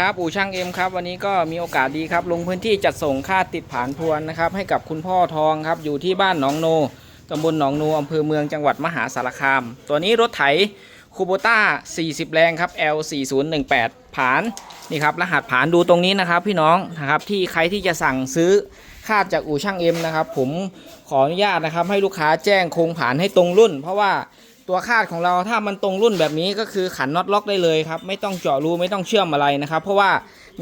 ครับอู่ช่างเอ็มครับวันนี้ก็มีโอกาสดีครับลงพื้นที่จัดส่งค่าติดผานพวนนะครับให้กับคุณพ่อทองครับอยู่ที่บ้านหนองโนตำบลหนองโนอำเภอเมืองจังหวัดมหาสารคาม ตัวนี้รถไถคูโบต้า 40 แรงครับ L 4018 ผานนี่ครับรหัสผานดูตรงนี้นะครับพี่น้องนะครับที่ใครที่จะสั่งซื้อคาดจากอู่ช่างเอ็มนะครับผมขออนุญาตนะครับให้ลูกค้าแจ้งโครงผานให้ตรงรุ่น เพราะว่า ตัวคาดของเราถ้ามันตรงรุ่นแบบนี้ก็คือขันน็อตล็อกได้เลยครับ ไม่ต้องเจาะรูไม่ต้องเชื่อมอะไรนะครับ เพราะว่า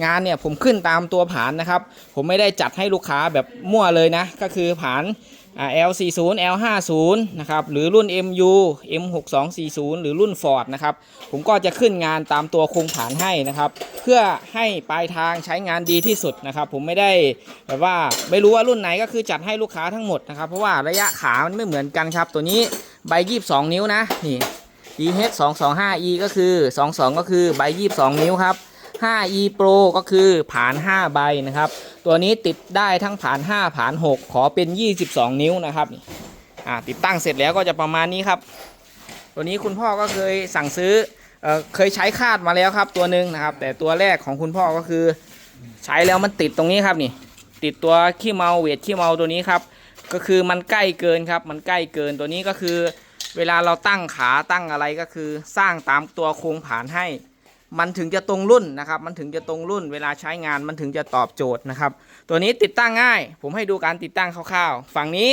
งานเนี่ยผมขึ้นตามตัวผานนะครับ ผมไม่ได้จัดให้ลูกค้าแบบมั่วเลยนะ ก็คือผานอ่า L40 L50 นะครับหรือรุ่น MU M6240 หรือรุ่น Ford นะครับผมก็จะขึ้นงานตามตัวโครงผานให้นะครับ เพื่อให้ปลายทางใช้งานดีที่สุดนะครับ ผมไม่ได้แบบว่าไม่รู้ว่ารุ่นไหนก็คือจัดให้ลูกค้าทั้งหมดนะครับ เพราะว่าระยะขามันไม่เหมือนกันครับ ตัวนี้ ใบ22นิ้วนะนี่ DH 225E ก็คือ22ก็คือใบ22นิ้วครับ 5E Pro ก็คือผาน 5 ใบนะครับ ตัวนี้ติดได้ทั้งผาน 5 ผาน 6 ขอเป็น 22 นิ้วนะครับอ่าติดตั้งเสร็จแล้วก็จะประมาณนี้ครับ ตัวนี้คุณพ่อก็เคยสั่งซื้อเอ่อเคยใช้คาดมาแล้วครับตัวหนึ่งนะครับ แต่ตัวแรกของคุณพ่อก็คือ ใช้แล้วมันติดตรงนี้ครับนี่ ติดตัวขี้เมาเวทขี้เมาตัวนี้ครับ ก็คือมันใกล้เกินครับ มันใกล้เกินตัวนี้ก็คือ เวลาเราตั้งขาตั้งอะไรก็คือ สร้างตามตัวโครงผานให้ มันถึงจะตรงรุ่นนะครับ มันถึงจะตรงรุ่น เวลาใช้งานมันถึงจะตอบโจทย์นะครับ ตัวนี้ติดตั้งง่าย ผมให้ดูการติดตั้งคร่าวๆ ฝั่งนี้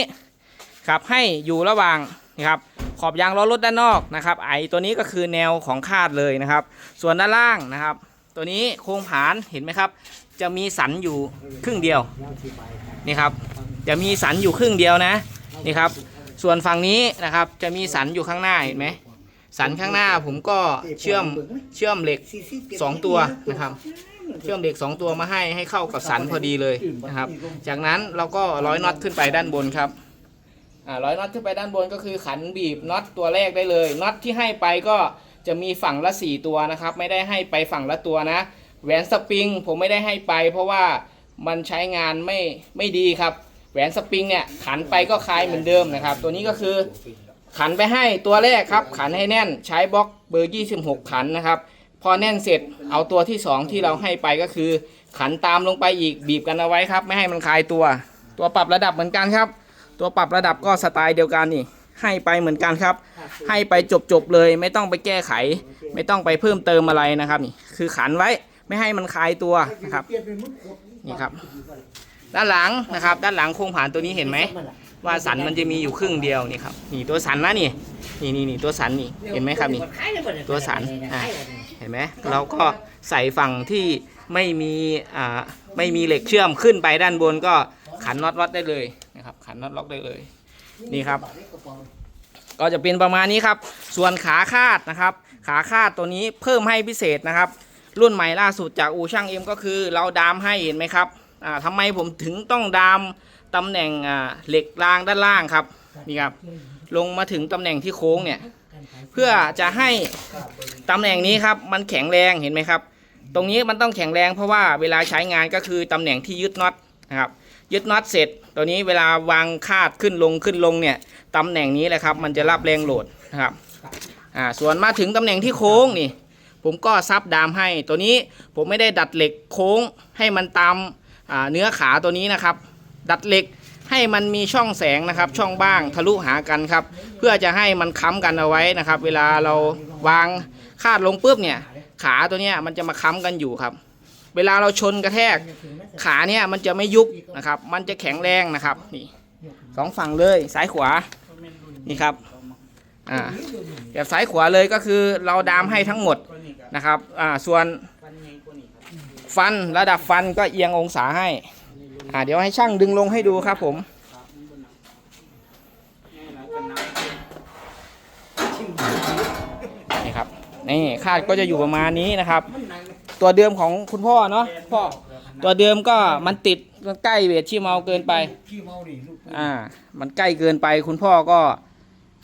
ครับให้อยู่ระหว่างนะครับขอบยางล้อรถด้านนอกนะครับ ไอตัวนี้ก็คือแนวของคาดเลยนะครับ ส่วนด้านล่างนะครับ ตัวนี้โครงผานเห็นไหมครับ จะมีสันอยู่ครึ่งเดียวนี่ครับ จะมีสันอยู่ครึ่งเดียวนะนี่ครับ ส่วนฝั่งนี้นะครับจะมีสันอยู่ข้างหน้าเห็นไหมสันข้างหน้าผมก็เชื่อมเชื่อมเหล็กสองตัวนะครับ เชื่อมเหล็ก 2 ตัวมาให้ให้เข้ากับสันพอดีเลยนะครับ จากนั้นเราก็ร้อยน็อตขึ้นไปด้านบนครับร้อยน็อตขึ้นไปด้านบนก็คือขันบีบน็อตตัวแรกได้เลยน็อตที่ให้ไปก็จะมีฝั่งละ 4 ตัวนะครับ ไม่ได้ให้ไปฝั่งละตัวนะแหวนสปริงผมไม่ได้ให้ไป เพราะว่ามันใช้งานไม่ไม่ดีครับ แหวนสปริงเนี่ยขันไปก็คลายเหมือนเดิมนะครับ ตัวนี้ก็คือขันไปให้ตัวแรกครับ ขันให้แน่นใช้บล็อกเบอร์ 26 ขันนะครับ พอแน่นเสร็จเอาตัวที่ 2 ที่เราให้ไปก็คือ ขันตามลงไปอีกบีบกันเอาไว้ครับ ไม่ให้มันคลายตัว ตัวปรับระดับเหมือนกันครับ ตัวปรับระดับก็สไตล์เดียวกันนี่ ให้ไปเหมือนกันครับ ให้ไปจบๆเลย ไม่ต้องไปแก้ไข ไม่ต้องไปเพิ่มเติมอะไรนะครับนี่คือขันไว้ไม่ให้มันคลายตัวนะครับนี่ครับ ด้านหลังนะครับ ด้านหลังโครงผานตัวนี้เห็นไหมว่าสันมันจะมีอยู่ครึ่งเดียวนี่ครับนี่ตัวสันนะนี่นี่นี่นี่ตัวสันนี่เห็นไหมครับนี่ตัวสันอะเห็นไหมเราก็ใส่ฝั่งที่ไม่มีอ่าไม่มีเหล็กเชื่อมขึ้นไปด้านบนก็ขันน็อตล็อกได้เลยนะครับขันน็อตล็อกได้เลย นี่ครับ ก็จะเป็นประมาณนี้ครับ ส่วนขาคาดนะครับ ขาคาดตัวนี้เพิ่มให้พิเศษนะครับ รุ่นใหม่ล่าสุดจากอูช่างเอ็มก็คือเราดามให้เห็นไหมครับ ทำไมผมถึงต้องดามตำแหน่งเหล็กรางด้านล่างครับนี่ครับ ลงมาถึงตำแหน่งที่โค้งเนี่ย เพื่อจะให้ตำแหน่งนี้ครับ มันแข็งแรงเห็นไหมครับ ตรงนี้มันต้องแข็งแรงเพราะว่าเวลาใช้งานก็คือตำแหน่งที่ยึดน็อตนะครับยึดน็อตเสร็จ ตัวนี้เวลาวางคาดขึ้นลงขึ้นลงเนี่ยตำแหน่งนี้แหละครับ มันจะรับแรงโหลดนะครับอ่าส่วนมาถึงตำแหน่งที่โค้งนี่ ผมก็ซับดามให้ ตัวนี้ผมไม่ได้ดัดเหล็กโค้งให้มันตาม เนื้อขาตัวนี้นะครับ ดัดเหล็กให้มันมีช่องแสงนะครับ ช่องบ้างทะลุหากันครับ เพื่อจะให้มันค้ำกันเอาไว้นะครับ เวลาเราวางคาดลงปุ๊บเนี่ย ขาตัวเนี้ยมันจะมาค้ำกันอยู่ครับ เวลาเราชนกระแทก ขาเนี่ยมันจะไม่ยุบนะครับ มันจะแข็งแรงนะครับนี่สองฝั่งเลยซ้ายขวานี่ครับอ่าแบบซ้ายขวาเลยก็คือเราดามให้ทั้งหมดนะครับอ่าส่วน ฟันระดับฟันก็เอียงองศาให้ อ่าเดี๋ยวให้ช่างดึงลงให้ดูครับผมนี่ครับนี่คาดก็จะอยู่ประมาณนี้นะครับ ตัวเดิมของคุณพ่อเนาะพ่อตัวเดิมก็มันติดมันใกล้เวทที่เมาเกินไปอ่า มันใกล้เกินไปคุณพ่อก็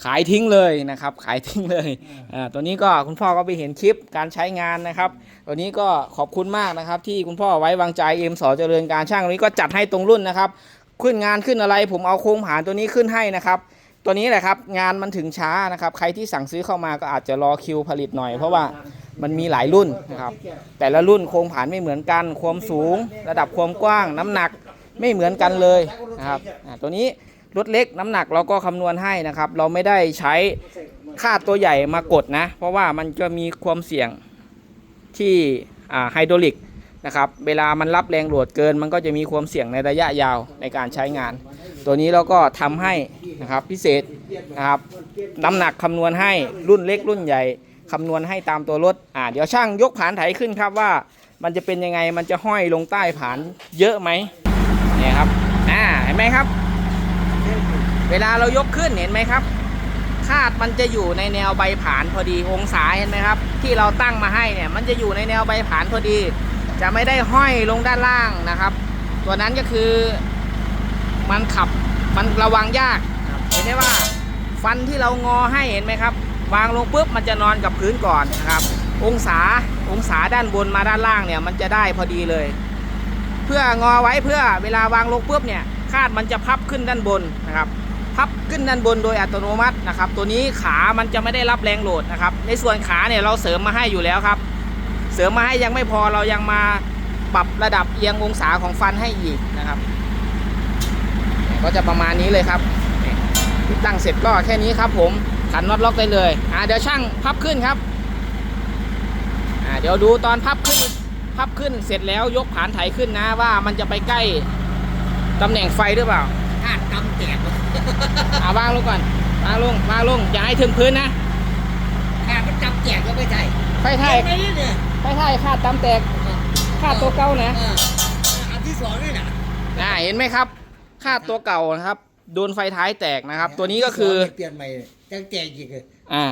ขายทิ้งเลยนะครับ ขายทิ้งเลยอ่าตัวนี้ก็คุณพ่อก็ไปเห็นคลิปการใช้งานนะครับ ตัวนี้ก็ขอบคุณมากนะครับ ที่คุณพ่อไว้วางใจเอ็มสอเจริญการช่างตัวนี้ก็จัดให้ตรงรุ่นนะครับ ขึ้นงานขึ้นอะไร ผมเอาโครงผานตัวนี้ขึ้นให้นะครับ ตัวนี้แหละครับงานมันถึงช้านะครับ ใครที่สั่งซื้อเข้ามาก็อาจจะรอคิวผลิตหน่อย เพราะว่ามันมีหลายรุ่นนะครับ แต่ละรุ่นโครงผานไม่เหมือนกัน ความสูง ระดับความกว้าง น้ำหนักไม่เหมือนกันเลยนะครับอ่าตัวนี้ รถเล็กน้ำหนักเราก็คำนวณให้นะครับ เราไม่ได้ใช้ค่าตัวใหญ่มากดนะ เพราะว่ามันจะมีความเสี่ยงที่ไฮดรอลิกนะครับ เวลามันรับแรงโหลดเกิน มันก็จะมีความเสี่ยงในระยะยาวในการใช้งาน ตัวนี้เราก็ทำให้นะครับพิเศษนะครับน้ำหนักคำนวณให้รุ่นเล็กรุ่นใหญ่คำนวณให้ตามตัวรถอ่าเดี๋ยวช่างยกผานไถขึ้นครับว่ามันจะเป็นยังไงมันจะห้อยลงใต้ผานเยอะไหมเนี่ยครับอ่าเห็นไหมครับ เวลาเรายกขึ้นเห็นไหมครับ คาดมันจะอยู่ในแนวใบผานพอดีองศาเห็นไหมครับ ที่เราตั้งมาให้เนี่ย มันจะอยู่ในแนวใบผานพอดี จะไม่ได้ห้อยลงด้านล่างนะครับ ตัวนั้นก็คือมันขับมันระวังยากเห็นไหมว่าฟันที่เรางอให้เห็นไหมครับ วางลงปุ๊บมันจะนอนกับพื้นก่อนนะครับ องศาองศาด้านบนมาด้านล่างเนี่ย มันจะได้พอดีเลย เพื่องอไว้เพื่อเวลาวางลงปุ๊บเนี่ยคาดมันจะพับขึ้นด้านบนนะครับ พับขึ้นด้านบนโดยอัตโนมัตินะครับ ตัวนี้ขามันจะไม่ได้รับแรงโหลดนะครับ ในส่วนขาเนี่ยเราเสริมมาให้อยู่แล้วครับ เสริมมาให้ยังไม่พอเรายังมาปรับระดับเอียงองศาของฟันให้อีกนะครับ ก็จะประมาณนี้เลยครับนี่ติดตั้งเสร็จก็แค่นี้ครับ ผมขันน็อตล็อกได้เลยอ่าเดี๋ยวช่างพับขึ้นครับอ่าเดี๋ยวดูตอนพับขึ้นพับขึ้นเสร็จแล้วยกผานไถขึ้นนะว่ามันจะไปใกล้ตำแหน่งไฟหรือเปล่าคาดกำแตก อ่าวางลงก่อนวางลงวางลงอย่าให้ถึงพื้นนะคาดมันกำแตกก็ไม่ใช่ไฟไทยไม่ได้เนี่ยไฟไทยคาดตามแตกคาดตัวเก่านะเอออันที่สองนี่นะอ่าเห็นไหมครับคาดตัวเก่านะครับ โดนไฟท้ายแตกนะครับ ตัวนี้ก็คือเปลี่ยนใหม่จังแตกอีกเลยอ่า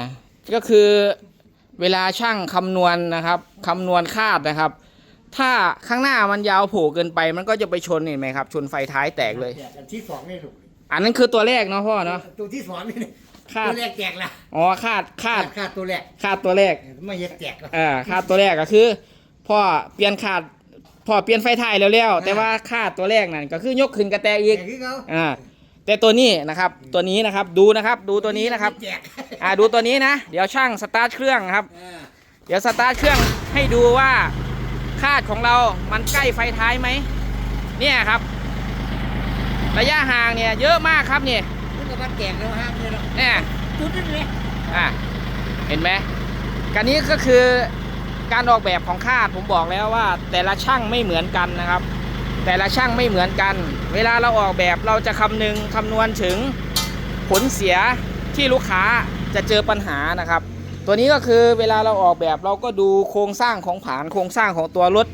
ก็คือเวลาช่างคำนวณนะครับคำนวณคาดนะครับ ถ้าข้างหน้ามันยาวโผล่เกินไป มันก็จะไปชนเห็นไหมครับ ชนไฟท้ายแตกเลยอันที่สองนี่ถูก อันนั้นคือตัวแรกเนาะพ่อเนาะ ตัวที่สองนี่คาด ตัวแรกแตกละอ๋อคาดคาดคาดตัวแรกคาดตัวแรกไม่เห็นแตกละ อ่าคาดตัวแรกก็คือพ่อเปลี่ยนคาดพ่อเปลี่ยนไฟท้ายแล้วๆแต่ว่าคาดตัวแรกนั่นก็คือยกขึ้นกระแตอีก แตกที่เขาอ่าแต่ตัวนี้นะครับตัวนี้นะครับดูนะครับดูตัวนี้นะครับแตกอ่าดูตัวนี้นะ เดี๋ยวช่างสตาร์ทเครื่องครับ เออเดี๋ยวสตาร์ทเครื่องให้ดูว่าคาดของเรามันใกล้ไฟท้ายไหมเนี่ยครับ ระยะห่างเนี่ยเยอะมากครับเนี่ยมันก็มันแตกแล้วฮะเนี่ยเนาะเนี่ยจุดนี้เลยอะเห็นไหมการนี้ก็คือการออกแบบของคาดผมบอกแล้วว่า แต่ละช่างไม่เหมือนกันนะครับ แต่ละช่างไม่เหมือนกัน เวลาเราออกแบบเราจะคำนึงคำนวณถึงผลเสียที่ลูกค้าจะเจอปัญหานะครับ ตัวนี้ก็คือเวลาเราออกแบบเราก็ดูโครงสร้างของผานโครงสร้างของตัวรถ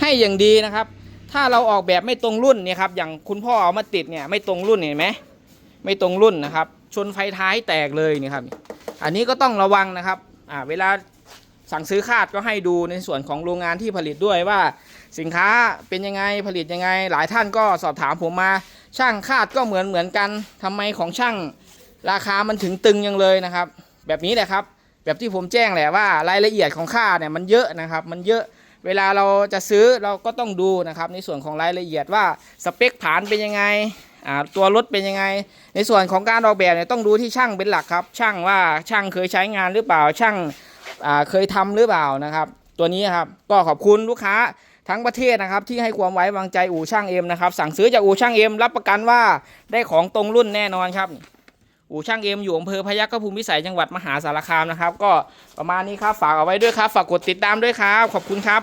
ให้อย่างดีนะครับ ถ้าเราออกแบบไม่ตรงรุ่นเนี่ยครับอย่างคุณพ่อเอามาติดเนี่ยไม่ตรงรุ่นเห็นไหมไม่ตรงรุ่นนะครับ ชนไฟท้ายแตกเลยนี่ครับ อันนี้ก็ต้องระวังนะครับอ่าเวลาสั่งซื้อคาดก็ให้ดูในส่วนของโรงงานที่ผลิตด้วยว่า สินค้าเป็นยังไงผลิตยังไง หลายท่านก็สอบถามผมมา ช่างคาดก็เหมือนเหมือนกันทำไมของช่างราคามันถึงตึงยังเลยนะครับ แบบนี้แหละครับ แบบที่ผมแจ้งแหละว่ารายละเอียดของค่าเนี่ยมันเยอะนะครับ มันเยอะ เวลาเราจะซื้อเราก็ต้องดูนะครับ ในส่วนของรายละเอียดว่าสเปคผานเป็นยังไงตัวรถเป็นยังไง ในส่วนของการออกแบบเนี่ยต้องดูที่ช่างเป็นหลักครับ ช่างว่าช่างเคยใช้งานหรือเปล่าช่างเคยทำหรือเปล่านะครับ ตัวนี้ครับก็ขอบคุณลูกค้าทั้งประเทศนะครับที่ให้ความไว้วางใจอู่ช่างเอ็มนะครับสั่งซื้อจากอู่ช่างเอ็มรับประกันว่าได้ของตรงรุ่นแน่นอนครับ อู่ช่างเอ็มอยู่อำเภอพยัคฆภูมิพิสัยจังหวัดมหาสารคามนะครับ ก็ประมาณนี้ครับฝากเอาไว้ด้วยครับ ฝากกดติดตามด้วยครับ ขอบคุณครับ